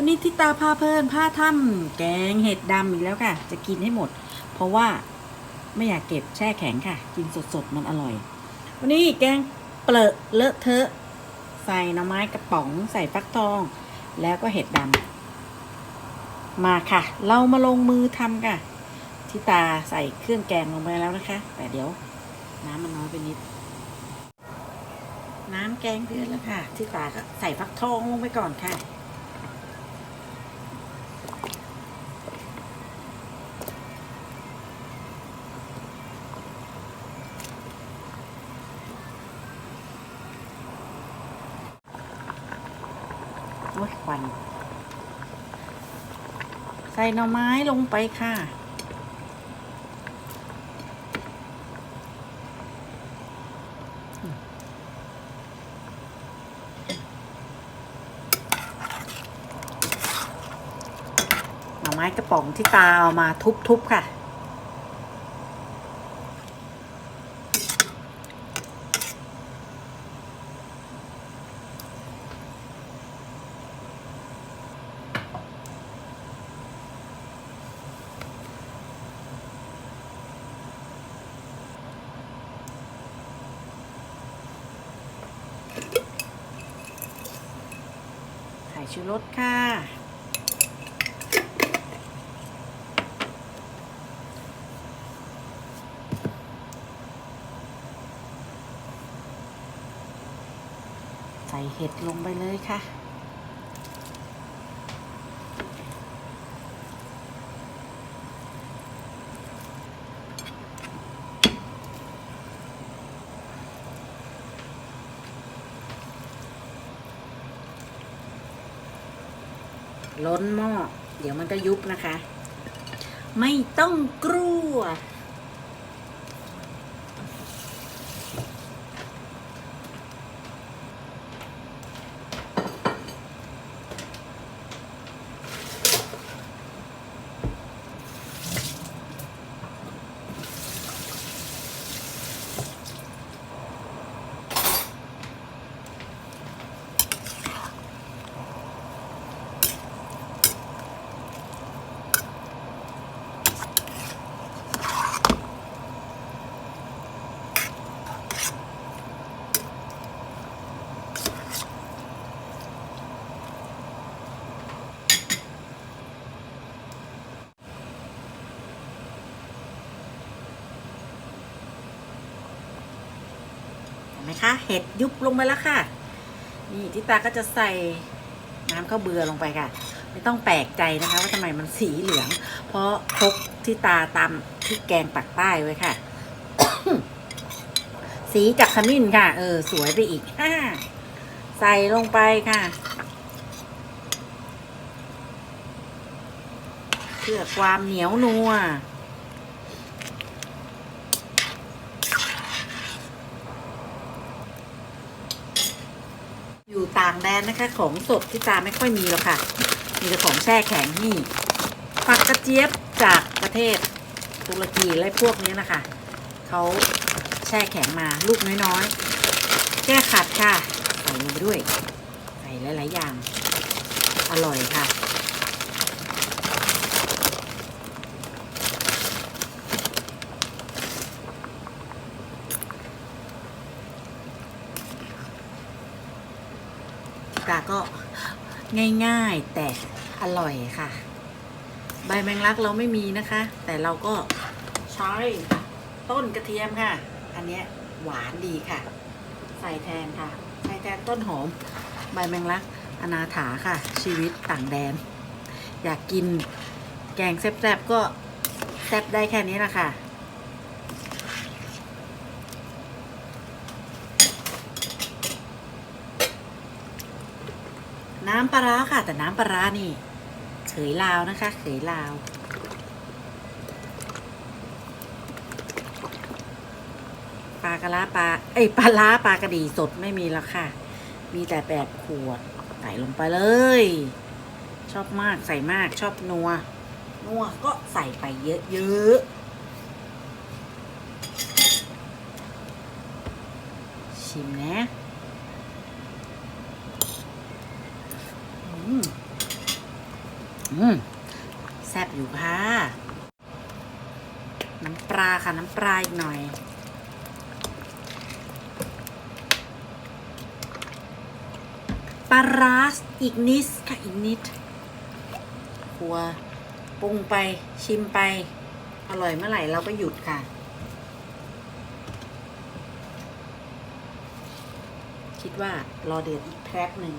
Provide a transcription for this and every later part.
วันนี้ที่ตาพาเพลินพาทำแกงเห็ดดำอีกแล้วค่ะ จะกินให้หมด เพราะว่าไม่อยากเก็บแช่แข็งค่ะ กินสดๆมันอร่อย วันนี้แกงเปลอะเลอะเทอะ ใส่หน่อไม้กระป๋อง ใส่ฟักทอง แล้วก็เห็ดดำมาค่ะ เรามาลงมือทำค่ะที่ตาใส่เครื่องแกงลงไปแล้วนะคะ แต่เดี๋ยวน้ำมันน้อยไปนิด น้ำแกงเดือดแล้วค่ะ ที่ตาก็ใส่ฟักทองลงไปก่อนค่ะ อ้ยควัน ใส่หน่อไม้ลงไปค่ะ หน่อไม้กระป๋องที่ตาเอามาทุบๆค่ะ ส่ชูรสค่ะ ใส่เห็ดลงไปเลยค่ะ ล้นหม้อ เดี๋ยวมันก็ยุบนะคะ ไม่ต้องกลัว ไหมคะ เห็ดยุบลงไปแล้วค่ะ นี่ที่ตาก็จะใส่น้ำข้าวเบือลงไปค่ะ ไม่ต้องแปลกใจนะคะว่าทำไมมันสีเหลือง เพราะครกที่ตาตำที่แกงปักใต้ไว้ค่ะ สีจากขมิ้นค่ะ เออ สวยไปอีกใส่ลงไปค่ะ เพื่อความเหนียวนัว อยู่ต่างแดนนะคะ ของสดที่ตาไม่ค่อยมีหรอกค่ะ มีแต่ของแช่แข็งนี่ผักกระเจี๊ยบจากประเทศตุรกีและพวกนี้นะคะเขาแช่แข็งมาลูกน้อยๆ แก้ขัดค่ะ ใส่ลงไปด้วย ใส่หลาย ๆ อย่าง อร่อยค่ะ ตา ก็ง่ายๆแต่อร่อยค่ะ ใบแมงลักเราไม่มีนะคะ แต่เราก็ใช้ต้นกระเทียมค่ะ อันนี้หวานดีค่ะ ใส่แทนค่ะ ใส่แทนต้นหอม ใบแมงลักอนาถาค่ะ ชีวิตต่างแดน อยากกินแกงแซ่บๆก็แซ่บได้แค่นี้ละค่ะ น้ำปลาร้าค่ะ แต่น้ำปลาร้านี่เขยลาวนะคะเขยลาว ปลากระลาปลาเอ้ยปลาล้าปลากระดีสดไม่มีแล้วค่ะ มีแต่แบบขวดใส่ลงไปเลย ชอบมากใส่มากชอบนัว นัวก็ใส่ไปเยอะๆชิมนะ อืม ม แซ่บอยู่ค่ะ น้ำปลาค่ะ น้ำปลาอีกหน่อยปลาร้าอีกนิดค่ะอีกนิดครัวปรุงไปชิมไป อร่อยเมื่อไหร่เราก็หยุดค่ะ คิดว่ารอเดือดอีกแป๊บหนึ่ง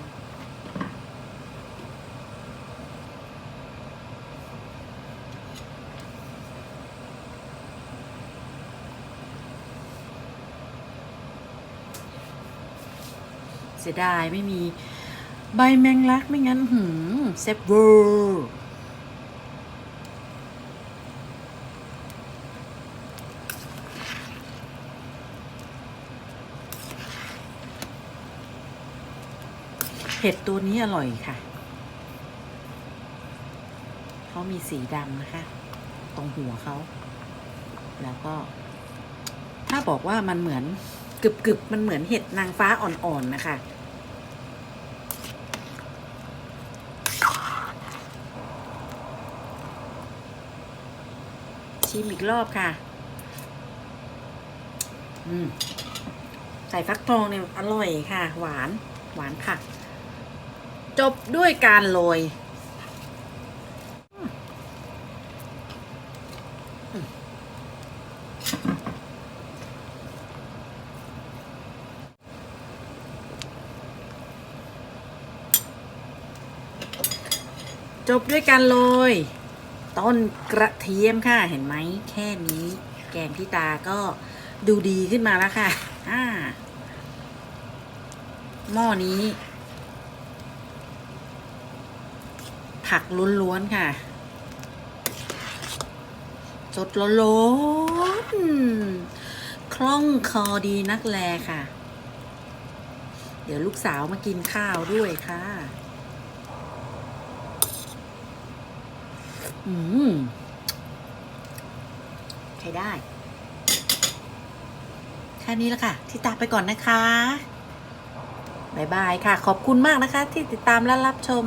เสียดายไม่มีใบแมงลักไม่งั้นหืมเซฟเวอร์เห็ดตัวนี้อร่อยค่ะ เขามีสีดำนะคะ ตรงหัวเขา แล้วก็ ถ้าบอกว่ามันเหมือน กึบกึบๆมันเหมือนเห็ดนางฟ้าอ่อนๆนะคะ ชิมอีกรอบค่ะ อืม ใส่ฟักทองเนี่ยอร่อยค่ะ หวาน หวานค่ะ จบด้วยการโรย จบด้วยการโรยต้นกระเทียมค่ะเห็นไหมแค่นี้ แกงพี่ตาก็ดูดีขึ้นมาแล้วค่ะอ่าหม้อนี้ ผักล้วนๆค่ะสดร้นคล่องคอดีนักแลค่ะ เดี๋ยวลูกสาวมากินข้าวด้วยค่ะ อืมใช้ได้แค่นี้แล้วค่ะ ที่ตาไปก่อนนะคะบายบายค่ะ ขอบคุณมากนะคะ ที่ติดตามและรับชม